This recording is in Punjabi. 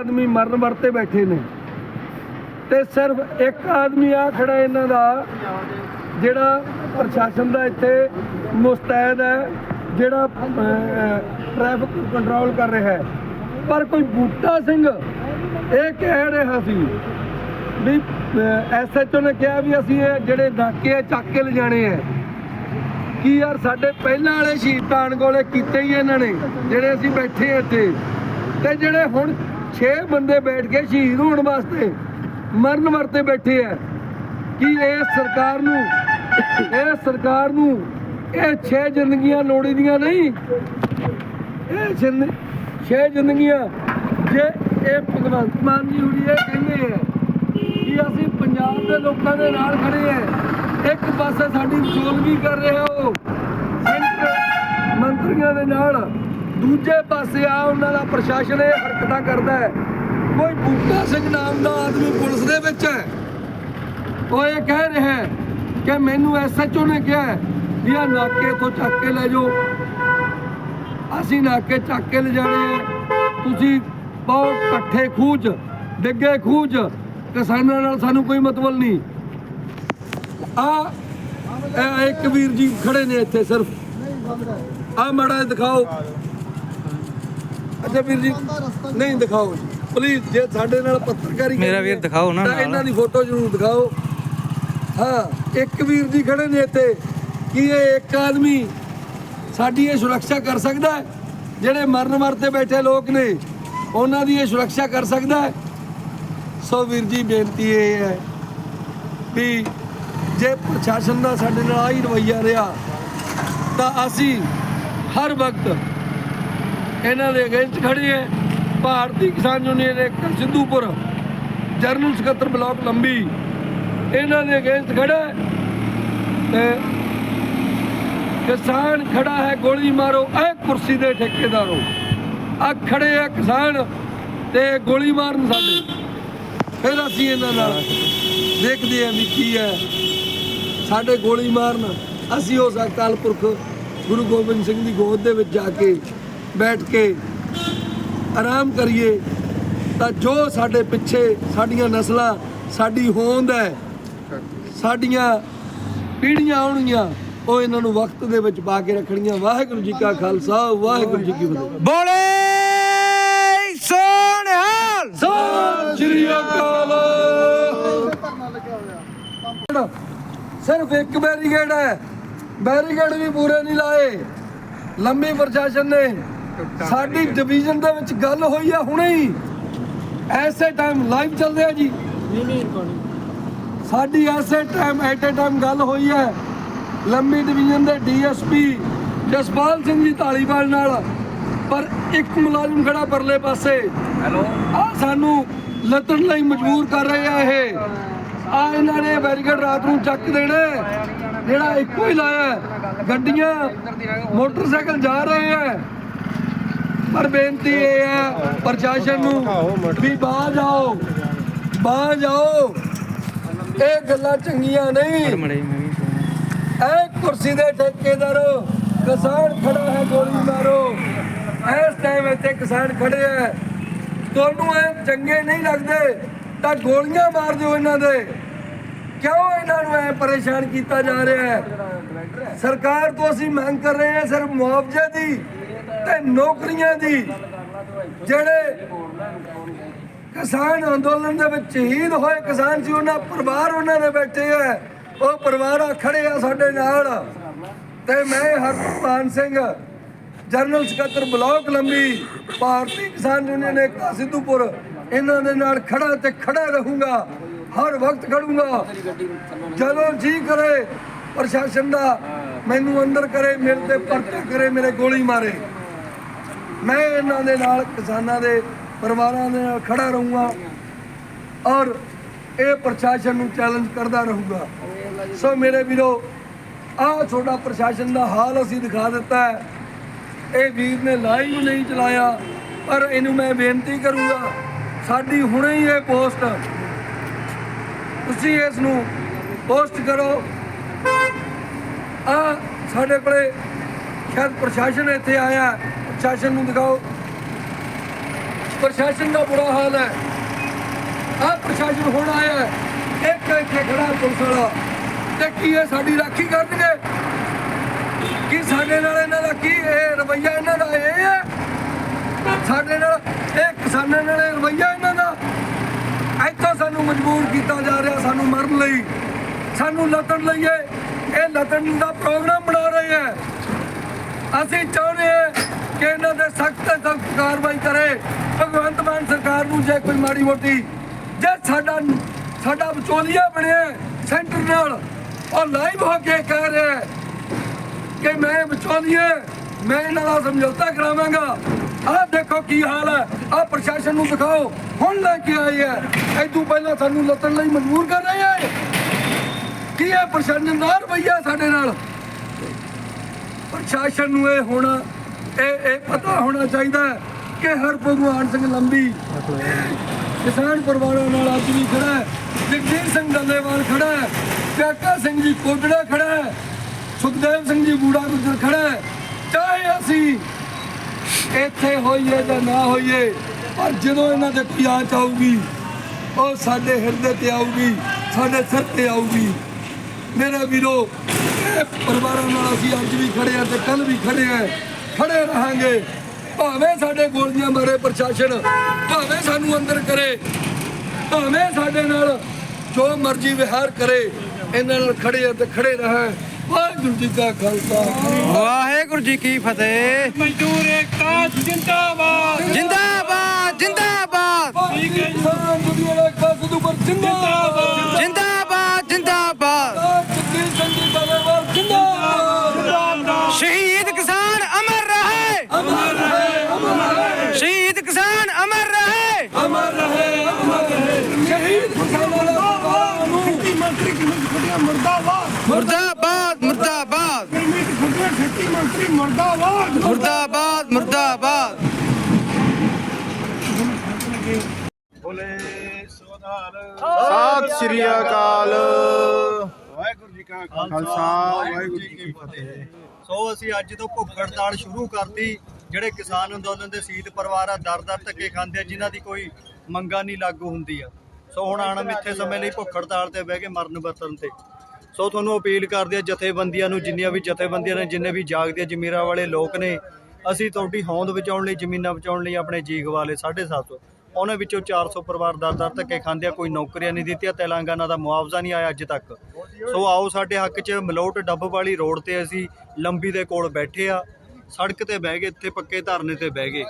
ਆਦਮੀ ਮਰਨ ਵਰਤੇ ਬੈਠੇ ਨੇ। ਤੇ ਸਿਰਫ ਇੱਕ ਆਦਮੀ ਆ ਖੜਾ ਇਹਨਾਂ ਦਾ, ਜਿਹੜਾ ਪ੍ਰਸ਼ਾਸਨ ਦਾ ਇੱਥੇ ਮੁਸਤੈਦ ਹੈ, ਜਿਹੜਾ ਟ੍ਰੈਫਿਕ ਕੰਟਰੋਲ ਕਰ ਰਿਹਾ ਹੈ। ਪਰ ਕੋਈ ਬੂਟਾ ਸਿੰਘ, ਇਹ ਕਹਿ ਰਿਹਾ ਸੀ ਵੀ ਐਸਐਚਓ ਨੇ ਕਿਹਾ ਵੀ ਅਸੀਂ ਇਹ ਜਿਹੜੇ ਨਾਕੇ ਆ, ਚੱਕ ਕੇ ਲਿਜਾਣੇ ਆ। ਕੀ ਯਾਰ ਸਾਡੇ ਪਹਿਲਾਂ ਵਾਲੇ ਸ਼ਹੀਦਾਨ ਕੋਲੇ ਕੀਤੇ ਹੀ ਇਹਨਾਂ ਨੇ, ਜਿਹੜੇ ਅਸੀਂ ਬੈਠੇ ਆ ਇੱਥੇ। ਤੇ ਜਿਹੜੇ ਹੁਣ 6 ਬੰਦੇ ਬੈਠ ਕੇ ਸ਼ਹੀਦ ਹੋਣ ਵਾਸਤੇ ਮਰਨ ਵਰਤੇ ਬੈਠੇ ਆ। ਕਿ ਇਹ ਸਰਕਾਰ ਨੂੰ, ਇਹ ਸਰਕਾਰ ਨੂੰ ਇਹ 6 ਜ਼ਿੰਦਗੀਆਂ ਲੋੜੀਂਦੀਆਂ ਨਹੀਂ? ਇਹ ਜਿੰਦ 6 ਜ਼ਿੰਦਗੀਆਂ ਜੇ ਇਹ ਭਗਵੰਤ ਮਾਨ ਜੀ ਹੁਣੀ ਇਹ ਕਹਿੰਦੇ ਆ ਕਿ ਅਸੀਂ ਪੰਜਾਬ ਦੇ ਲੋਕਾਂ ਦੇ ਨਾਲ ਖੜੇ ਆ। ਇੱਕ ਪਾਸੇ ਸਾਡੀ ਵਿਚੋਲਗੀ ਕਰ ਰਿਹਾ ਉਹ। ਮੰਤਰੀਆਂ ਦੇ ਨਾਲ ਦੂਜੇ ਪਾਸੇ ਆ, ਉਹਨਾਂ ਦਾ ਪ੍ਰਸ਼ਾਸਨ ਇਹ ਹਰਕਤਾਂ ਕਰਦਾ ਹੈ। ਕੋਈ ਬੂਟਾ ਸਿੰਘ ਨਾਮ ਦਾ ਆਦਮੀ ਪੁਲਿਸ ਦੇ ਵਿੱਚ ਹੈ। ਉਹ ਇਹ ਕਹਿ ਰਿਹਾ ਹੈ ਕਿ ਮੈਨੂੰ ਐਸਐਚਓ ਨੇ ਕਿਹਾ ਵੀ ਆ ਨਾਕੇ ਤੋਂ ਚੱਕ ਕੇ ਲੈ ਜਾਓ। ਅਸੀਂ ਨਾਕੇ ਚੱਕ ਕੇ ਲਿਜਾਣੇ ਆ। ਤੁਸੀਂ ਬਹੁਤ ਇਕੱਠੇ ਖੂਜ, ਡਿੱਗੇ ਖੂਜ, ਕਿਸਾਨਾਂ ਨਾਲ ਸਾਨੂੰ ਕੋਈ ਮਤਲਬ ਨਹੀਂ। ਆ ਇੱਕ ਵੀਰ ਜੀ ਖੜੇ ਨੇ ਇੱਥੇ ਸਿਰਫ। ਆ ਮੜਾ ਦਿਖਾਓ। ਅੱਛਾ ਵੀਰ ਜੀ ਨਹੀਂ ਦਿਖਾਓ ਪਲੀਜ਼ ਜੇ ਸਾਡੇ ਨਾਲ ਪੱਤਰਕਾਰੀ ਮੇਰਾ ਵੀਰ ਦਿਖਾਓ ਨਾ ਤਾਂ। ਇਹਨਾਂ ਦੀ ਫੋਟੋ ਜ਼ਰੂਰ ਦਿਖਾਓ। ਹਾਂ ਇੱਕ ਵੀਰ ਜੀ ਖੜੇ ਨੇ ਇੱਥੇ। ਕੀ ਇਹ ਇੱਕ ਆਦਮੀ ਸਾਡੀ ਇਹ ਸੁਰੱਖਿਆ ਕਰ ਸਕਦਾ ਹੈ? ਜਿਹੜੇ ਮਰਨ ਮਰਤੇ ਬੈਠੇ ਲੋਕ ਨੇ ਉਹਨਾਂ ਦੀ ਇਹ ਸੁਰੱਖਿਆ ਕਰ ਸਕਦਾ ਹੈ? ਸੋ ਵੀਰ ਜੀ ਬੇਨਤੀ ਇਹ ਹੈ ਵੀ ਜੇ ਪ੍ਰਸ਼ਾਸਨ ਦਾ ਸਾਡੇ ਨਾਲ ਆਹੀ ਰਵੱਈਆ ਰਿਹਾ ਤਾਂ ਅਸੀਂ ਹਰ ਵਕਤ ਇਹਨਾਂ ਦੇ ਅਗੇਂਸਟ ਖੜੇ ਹੈ। ਭਾਰਤੀ ਕਿਸਾਨ ਯੂਨੀਅਨ ਇੱਕ ਸਿੱਧੂਪੁਰ ਜਰਨਲ ਸਕੱਤਰ ਬਲਾਕ ਲੰਬੀ ਇਹਨਾਂ ਦੇ ਅਗੇਂਸਟ ਖੜਾ ਤੇ ਕਿਸਾਨ ਖੜਾ ਹੈ, ਗੋਲੀ ਮਾਰੋ ਇਹ ਕੁਰਸੀ ਦੇ ਠੇਕੇਦਾਰੋ। ਆ ਖੜੇ ਆ ਕਿਸਾਨ ਤੇ ਗੋਲੀ ਮਾਰਨ ਸਾਡੇ। ਫਿਰ ਅਸੀਂ ਇਹਨਾਂ ਨਾਲ ਦੇਖਦੇ ਹਾਂ ਵੀ ਕੀ ਹੈ। ਸਾਡੇ ਗੋਲੀ ਮਾਰਨ, ਅਸੀਂ ਉਸ ਅਕਾਲ ਪੁਰਖ ਗੁਰੂ ਗੋਬਿੰਦ ਸਿੰਘ ਦੀ ਗੋਦ ਦੇ ਵਿੱਚ ਜਾ ਕੇ ਬੈਠ ਕੇ ਆਰਾਮ ਕਰੀਏ ਤਾਂ ਜੋ ਸਾਡੇ ਪਿੱਛੇ ਸਾਡੀਆਂ ਨਸਲਾਂ ਸਾਡੀ ਹੋਂਦ ਹੈ ਸਾਡੀਆਂ ਪੀੜ੍ਹੀਆਂ ਆਉਣਗੀਆਂ ਉਹ ਇਹਨਾਂ ਨੂੰ ਵਕਤ ਦੇ ਵਿੱਚ ਪਾ ਕੇ ਰੱਖਣੀਆਂ ਵਾਹਿਗੁਰੂ ਜੀ ਕਾ ਖਾਲਸਾ ਵਾਹਿਗੁਰੂ ਜੀ ਕੀ ਫਤਿਹ। ਬੋਲੇ ਸੋਨਿਹਾਲ ਸਤਿ ਸ਼੍ਰੀ ਅਕਾਲ। ਸਿਰਫ ਇੱਕ ਬੈਰੀਗੇਡ ਹੈ। ਬੈਰੀਗੇਡ ਵੀ ਪੂਰੇ ਨਹੀਂ ਲਾਏ। ਲੰਮੀ ਪ੍ਰਸ਼ਾਸਨ ਨੇ ਸਾਡੀ ਡਿਵੀਜ਼ਨ ਦੇ ਵਿੱਚ ਗੱਲ ਹੋਈ ਆ ਹੁਣੇ ਹੀ। ਐਸੇ ਟਾਈਮ ਲਾਈਵ ਚੱਲਦੇ ਆ ਜੀ। ਸਾਡੀ ਐਸੇ ਟਾਈਮ ਐਟ ਏ ਟਾਈਮ ਗੱਲ ਹੋਈ ਹੈ ਲੰਮੀ ਡਿਵੀਜ਼ਨ ਦੇ ਡੀਐਸਪੀ ਜਸਪਾਲ ਸਿੰਘ ਜੀ ਢਾਲੀਵਾਲ ਨਾਲ। ਪਰ ਇੱਕ ਮੁਲਾਜ਼ਮ ਖੜਾ ਪਰਲੇ ਪਾਸੇ। ਹੈਲੋ ਆ ਸਾਨੂੰ ਲੱਤਣ ਲਈ ਮਜਬੂਰ ਕਰ ਰਹੇ ਆ ਇਹ। ਆ ਇਹਨਾਂ ਨੇ ਬੈਰੀਕੇਡ ਰਾਤ ਨੂੰ ਚੱਕ ਦੇਣਾ। ਜਿਹੜਾ ਇੱਕੋ ਹੀ ਲਾਇਆ ਹੈ। ਗੱਡੀਆਂ ਮੋਟਰਸਾਈਕਲ ਜਾ ਰਹੇ ਆ ਪਰ ਬੇਨਤੀ ਇਹ ਹੈ, ਪ੍ਰਸ਼ਾਸਨ ਨੂੰ ਵੀ ਬਾਹਰ ਜਾਓ ਬਾਹਰ ਜਾਓ। ਇਹ ਗੱਲਾਂ ਚੰਗੀਆਂ ਨਹੀਂ। ਇਹ ਕੁਰਸੀ ਦੇ ਠੇਕੇਦਾਰੋ, ਕਿਸਾਨ ਖੜਾ ਹੈ, ਗੋਲੀ ਮਾਰੋ। ਇਸ ਟਾਈਮ ਇੱਥੇ ਕਿਸਾਨ ਖੜੇ ਹੈ। ਤੁਹਾਨੂੰ ਇਹ ਚੰਗੇ ਨਹੀਂ ਲੱਗਦੇ, ਤਾਂ ਗੋਲੀਆਂ ਮਾਰ ਦਿਓ ਇਹਨਾਂ ਦੇ। ਕਿਉਂ ਇਹਨਾਂ ਨੂੰ ਐ ਪਰੇਸ਼ਾਨ ਕੀਤਾ ਜਾ ਰਿਹਾ ਹੈ? ਸਰਕਾਰ ਤੋਂ ਅਸੀਂ ਮੰਗ ਕਰ ਰਹੇ ਹਾਂ ਸਿਰਫ ਮੁਆਵਜ਼ੇ ਦੀ। ਤੇ ਨੌਕਰੀਆਂ ਦੀ, ਜਿਹੜੇ ਕਿਸਾਨ ਅੰਦੋਲਨ ਦੇ ਵਿੱਚ ਸ਼ਹੀਦ ਹੋਏ ਕਿਸਾਨ ਸੀ, ਉਹਨਾਂ ਪਰਿਵਾਰ ਉਹਨਾਂ ਦੇ ਬੈਠੇ ਆ। ਉਹ ਪਰਿਵਾਰ ਆ ਖੜੇ ਆ ਸਾਡੇ ਨਾਲ। ਤੇ ਮੈਂ ਹਰਪਾਨ ਸਿੰਘ, ਜਨਰਲ ਸਕੱਤਰ ਬਲਾਕ ਲੰਬੀ, ਭਾਰਤੀ ਕਿਸਾਨ ਯੂਨੀਅਨ ਏਕਤਾ ਸਿੱਧੂਪੁਰ, ਇਹਨਾਂ ਦੇ ਨਾਲ ਖੜਾ ਤੇ ਖੜਾ ਰਹੂੰਗਾ। ਹਰ ਵਕਤ ਖੜੂੰਗਾ। ਜਦੋਂ ਜੀ ਕਰੇ, ਪ੍ਰਸ਼ਾਸਨ ਦਾ ਮੈਨੂੰ ਅੰਦਰ ਕਰੇ, ਮੇਰੇ ਤੇ ਪਰਚਾ ਕਰੇ, ਮੇਰੇ ਗੋਲੀ ਮਾਰੇ। ਮੈਂ ਇਹਨਾਂ ਦੇ ਨਾਲ, ਕਿਸਾਨਾਂ ਦੇ ਪਰਿਵਾਰਾਂ ਦੇ ਨਾਲ ਖੜਾ ਰਹੂੰਗਾ ਔਰ ਇਹ ਪ੍ਰਸ਼ਾਸਨ ਨੂੰ ਚੈਲੰਜ ਕਰਦਾ ਰਹੂੰਗਾ। ਸੋ ਮੇਰੇ ਵੀਰੋ ਆਹ ਤੁਹਾਡਾ ਪ੍ਰਸ਼ਾਸਨ ਦਾ ਹਾਲ ਅਸੀਂ ਦਿਖਾ ਦਿੱਤਾ ਹੈ। ਇਹ ਵੀਰ ਨੇ ਲਾਈਵ ਨਹੀਂ ਚਲਾਇਆ, ਪਰ ਇਹਨੂੰ ਮੈਂ ਬੇਨਤੀ ਕਰੂੰਗਾ, ਸਾਡੀ ਹੁਣੇ ਹੀ ਇਹ ਪੋਸਟ, ਤੁਸੀਂ ਇਸ ਨੂੰ ਪੋਸਟ ਕਰੋ। ਆ ਸਾਡੇ ਕੋਲੇ ਸ਼ਾਇਦ ਪ੍ਰਸ਼ਾਸਨ ਇੱਥੇ ਆਇਆ ਪ੍ਰਸ਼ਾਸਨ ਨੂੰ ਦਿਖਾਓ। ਪ੍ਰਸ਼ਾਸਨ ਦਾ ਬੁਰਾ ਹਾਲ ਹੈ। ਆ ਪ੍ਰਸ਼ਾਸਨ ਹੁਣ ਆਇਆ ਇੱਕ ਇੱਥੇ ਖੜਾ ਪੁਲਿਸ ਵਾਲਾ। ਤੇ ਕੀ ਇਹ ਸਾਡੀ ਰਾਖੀ ਕਰਨਗੇ? ਕੀ ਸਾਡੇ ਨਾਲ ਇਹਨਾਂ ਦਾ ਕੀ ਇਹ ਰਵਈਆ ਇਹਨਾਂ ਦਾ ਇਹ ਹੈ? ਸਾਡੇ ਨਾਲ ਇਹ ਕਿਸਾਨਾਂ ਨਾਲ ਇਹ ਰਵਈਆ ਇਹਨਾਂ ਦਾ? ਇੱਥੋਂ ਸਾਨੂੰ ਮਜਬੂਰ ਕੀਤਾ ਜਾ ਰਿਹਾ ਸਾਨੂੰ ਮਰਨ ਲਈ। ਸਾਨੂੰ ਲੱਤਣ ਲਈਏ ਇਹ। ਲੱਤਣ ਦਾ ਪ੍ਰੋਗਰਾਮ ਬਣਾ ਰਹੇ ਹੈ। ਅਸੀਂ ਚਾਹੁੰਦੇ ਹਾਂ ਕਿ ਇਹਨਾਂ ਦੇ ਸਖਤ ਸਖਤ ਕਾਰਵਾਈ ਕਰੇ। ਭਗਵੰਤ ਮਾਨ ਸਰਕਾਰ ਨੂੰ ਜੇ ਕੋਈ ਮਾੜੀ ਮੋਟੀ ਜੇ ਸਾਡਾ ਸਾਡਾ ਵਿਚੋਲੀਆ ਬਣਿਆ ਸੈਂਟਰ ਨਾਲ, ਉਹ ਲਾਈਵ ਹੋ ਕੇ ਕਹਿ ਰਿਹਾ ਕਿ ਮੈਂ ਵਿਚੋਲੀਆ ਮੈਂ ਇਹਨਾਂ ਦਾ ਸਮਝੌਤਾ ਕਰਾਵਾਂਗਾ। ਆਹ ਦੇਖੋ ਕੀ ਹਾਲ ਹੈ। ਆਹ ਪ੍ਰਸ਼ਾਸਨ ਨੂੰ ਦਿਖਾਓ। ਹੁਣ ਲੈ ਕੇ ਆਏ ਹੈ। ਐਦੋਂ ਪਹਿਲਾਂ ਸਾਨੂੰ ਲੱਤਣ ਲਈ ਮਜਬੂਰ ਕਰ ਰਹੇ ਹੈ। ਕੀ ਇਹ ਪ੍ਰਸ਼ਾਸਨ ਦਾ ਰਵਈਆ ਸਾਡੇ ਨਾਲ? ਪ੍ਰਸ਼ਾਸਨ ਨੂੰ ਇਹ ਹੋਣਾ ਇਹ ਇਹ ਪਤਾ ਹੋਣਾ ਚਾਹੀਦਾ ਹੈ ਕਿ ਹਰ ਭਗਵਾਨ ਸਿੰਘ ਲੰਬੀ ਕਿਸਾਨ ਪਰਿਵਾਰਾਂ ਨਾਲ ਅੱਜ ਵੀ ਖੜਾ ਹੈ, ਜਗਜੀਤ ਸਿੰਘ ਡੱਲੇਵਾਲ ਖੜਾ ਹੈ, ਕਾਕਾ ਸਿੰਘ ਜੀ ਕੋਟੜਾ ਖੜਾ ਹੈ, ਸੁਖਦੇਵ ਸਿੰਘ ਜੀ ਬੂੜਾ ਗੁੱਜਰ ਖੜਾ ਹੈ। ਚਾਹੇ ਅਸੀਂ ਇੱਥੇ ਹੋਈਏ ਜਾਂ ਨਾ ਹੋਈਏ, ਪਰ ਜਦੋਂ ਇਹਨਾਂ ਦੇ ਕੋਈ ਆਂਚ ਆਊਗੀ, ਉਹ ਸਾਡੇ ਹਿਰਦੇ ਤੇ ਆਊਗੀ, ਸਾਡੇ ਸਿਰ ਤੇ ਆਊਗੀ। ਮੇਰੇ ਵੀਰੋ, ਇਹ ਪਰਿਵਾਰਾਂ ਨਾਲ ਅਸੀਂ ਅੱਜ ਵੀ ਖੜੇ ਆ ਤੇ ਕੱਲ ਵੀ ਖੜੇ ਆ ਖੜੇ ਰਹਾਂਗੇ। ਭਾਵੇਂ ਸਾਡੇ ਗੋਲੀਆਂ ਮਾਰੇ ਪ੍ਰਸ਼ਾਸਨ ਭਾਵੇਂ ਸਾਨੂੰ ਅੰਦਰ ਕਰੇ ਭਾਵੇਂ ਸਾਡੇ ਨਾਲ ਜੋ ਮਰਜ਼ੀ ਵਿਹਾਰ ਕਰੇ ਇਹਨਾਂ ਨਾਲ ਖੜੇ ਆ ਤੇ ਖੜੇ ਰਹਾਂ। ਵਾਹਿਗੁਰੂ ਜੀ ਕਾ ਖਾਲਸਾ। ਵਾਹਿਗੁਰੂ ਜੀ ਕੀ ਫਤਿਹ। ਮਜ਼ਦੂਰ ਏਕਤਾ ਜਿੰਦਾਬਾਦ। ਜਿੰਦਾਬਾਦ ਜਿੰਦਾਬਾਦ। ਭਾਈ ਕਿਸਾਨ ਦੁਨੀਆ ਦਾ ਖਾਸ ਦੁਪਰ ਜਿੰਦਾਬਾਦ। ਜਿੰਦਾਬਾਦ ਜਿੰਦਾਬਾਦ ਜਗਦੀਸ਼ ਸਿੰਘ ਜੀ ਡੱਲੇਵਾਲ ਜਿੰਦਾਬਾਦ ਸ਼ਹੀਦ ਕਿਸਾਨ ਅਮਰ ਰਹੇ ਅਮਰ ਰਹੇ ਅਮਰ ਰਹੇ ਸ਼ਹੀਦ ਕਿਸਾਨ ਅਮਰ ਰਹੇ ਅਮਰ ਰਹੇ ਅਮਰ ਰਹੇ ਸ਼ਹੀਦ ਕਿਸਾਨਾਂ ਦਾ ਪਰਿਵਾਰ ਨੂੰ ਖੇਤੀ ਮੰਤਰੀ ਕਿਵੇਂ ਖੁੱਡੀਆਂ ਮਰਦਾਬਾਦ। ਮੁਰਦਾਬਾਦ। ਮੁਰਦਾਬਾਦ ਗਰਮੀ ਚ ਖੁੱਡੀਆਂ ਖੇਤੀ ਮੰਤਰੀ ਮਰਦਾਬਾਦ। ਮੁਰਦਾਬਾਦ ਮੁਰਦਾਬਾਦ। ਸਤਿ ਸ੍ਰੀ ਅਕਾਲ। ਵਾਹਿਗੁਰੂ ਜੀ ਕਾ ਖਾਲਸਾ ਵਾਹਿਗੁਰੂ ਜੀ ਕੀ ਫਤਿਹ। ਸੋ ਅਸੀਂ ਅੱਜ ਤੋਂ ਭੁੱਖ ਹੜਤਾਲ ਸ਼ੁਰੂ ਕਰਤੀ ਜਿਹੜੇ ਕਿਸਾਨ ਅੰਦੋਲਨ ਦੇ ਸ਼ਹੀਦ ਪਰਿਵਾਰ ਆ ਦਰ ਦਰ ਧੱਕੇ ਖਾਂਦੇ ਆ ਜਿਨ੍ਹਾਂ ਦੀ ਕੋਈ ਮੰਗਾਂ ਨਹੀਂ ਲਾਗੂ ਹੁੰਦੀ ਆ। ਸੋ ਹੁਣ ਆਣ ਮਿੱਥੇ ਸਮੇਂ ਲਈ ਭੁੱਖ ਹੜਤਾਲ ਤੇ ਬਹਿ ਕੇ ਮਰਨ ਵਰਤਨ ਤੇ। ਸੋ ਤੁਹਾਨੂੰ ਅਪੀਲ ਕਰਦੇ ਆ ਜਥੇਬੰਦੀਆਂ ਨੂੰ ਜਿੰਨੀਆਂ ਵੀ ਜਥੇਬੰਦੀਆਂ ਨੇ ਜਿੰਨੇ ਵੀ ਜਾਗਦੇ ਜ਼ਮੀਰਾਂ ਵਾਲੇ ਲੋਕ ਨੇ ਅਸੀਂ ਤੁਹਾਡੀ ਹੋਂਦ ਬਚਾਉਣ ਲਈ ਜ਼ਮੀਨਾਂ ਬਚਾਉਣ ਲਈ ਆਪਣੇ ਜੀ ਗਵਾਲੇ 750 ਉਹਨਾਂ ਵਿੱਚੋਂ 400 ਪਰਿਵਾਰ ਦਰ ਦਰ ਧੱਕੇ ਖਾਂਦੇ ਆ ਕੋਈ ਨੌਕਰੀਆਂ ਨਹੀਂ ਦਿੱਤੀਆਂ ਤੇਲੰਗਾਨਾ ਦਾ ਮੁਆਵਜ਼ਾ ਨਹੀਂ ਆਇਆ ਅੱਜ ਤੱਕ। ਸੋ ਆਓ ਸਾਡੇ ਹੱਕ 'ਚ ਮਲੋਟ ਡੱਬ ਵਾਲੀ ਰੋਡ ਤੇ ਅਸੀਂ ਲੰਬੀ ਦੇ ਕੋਲ ਬੈਠੇ ਆ ਸੜਕ ਤੇ ਬਹਿ ਗਏ ਇੱਥੇ ਪੱਕੇ ਧਰਨੇ ਤੇ ਬਹਿ ਗਏ।